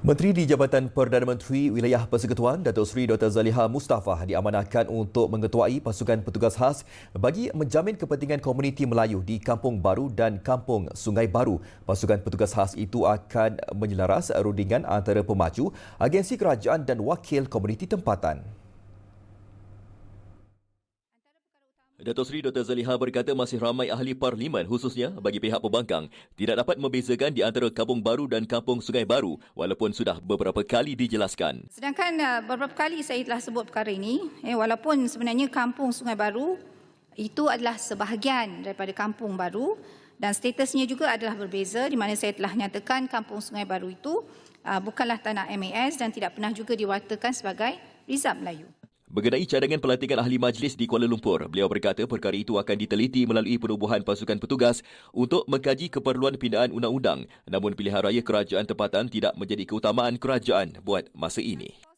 Menteri di Jabatan Perdana Menteri Wilayah Persekutuan Datuk Seri Dr. Zaliha Mustafa diamanahkan untuk mengetuai pasukan petugas khas bagi menjamin kepentingan komuniti Melayu di Kampung Baru dan Kampung Sungai Baru. Pasukan petugas khas itu akan menyelaras rundingan antara pemacu, agensi kerajaan dan wakil komuniti tempatan. Datuk Seri Dr. Zaliha berkata masih ramai ahli parlimen khususnya bagi pihak pembangkang tidak dapat membezakan di antara Kampung Baru dan Kampung Sungai Baru walaupun sudah beberapa kali dijelaskan. Sedangkan uh, beberapa kali saya telah sebut perkara ini, eh, walaupun sebenarnya Kampung Sungai Baru itu adalah sebahagian daripada Kampung Baru dan statusnya juga adalah berbeza di mana saya telah nyatakan Kampung Sungai Baru itu uh, bukanlah tanah MAS dan tidak pernah juga diwatakan sebagai Rizab Melayu. Mengenai cadangan pelantikan ahli majlis di Kuala Lumpur, beliau berkata perkara itu akan diteliti melalui penubuhan pasukan petugas untuk mengkaji keperluan pindaan undang-undang namun pilihan raya kerajaan tempatan tidak menjadi keutamaan kerajaan buat masa ini.